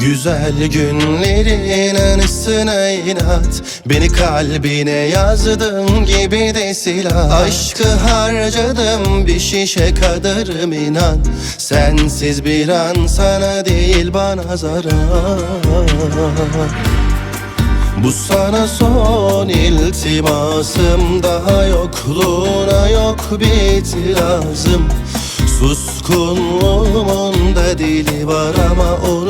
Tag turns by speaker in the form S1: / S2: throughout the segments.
S1: Güzel günlerin anısına inat. Beni kalbine yazdım gibi de silah. Aşkı harcadım bir şişe kadarım inan Sensiz bir an sana değil bana zarar. Bu sana son iltimasım. Daha yokluğuna yok bir itirazım. Suskunluğumun da dili var ama onu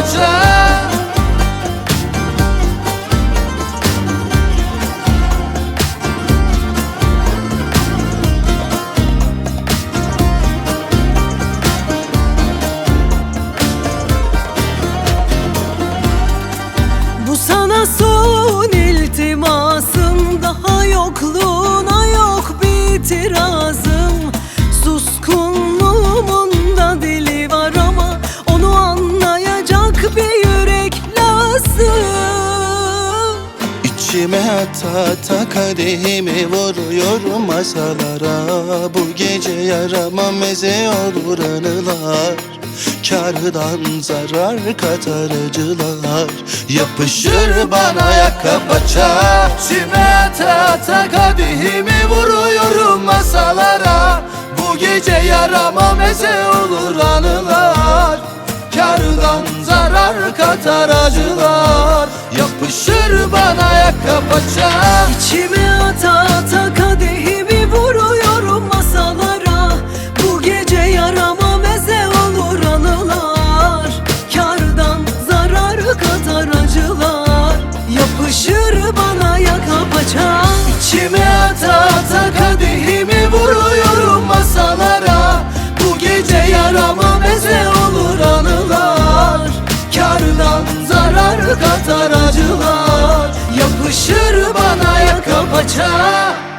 S1: yaka İçime ata ata kadehimi vuruyorum masalara Bu gece yarama meze olur anılar. Kardan zarar katar acılar Yapışır bana yaka paça İçime ata ata kadehimi vuruyorum masalara Bu gece yarama meze olur anılar. Kardan zarar katar acılar Yapışır bana yaka paça.
S2: İçime ata ata kadehimi vuruyorum masalara. Bu gece yarama meze olur anılar. Kardan zarar katar acılar. Yapışır bana yaka paça.
S1: İçime ata ata kadehimi Yapışır bana yaka paça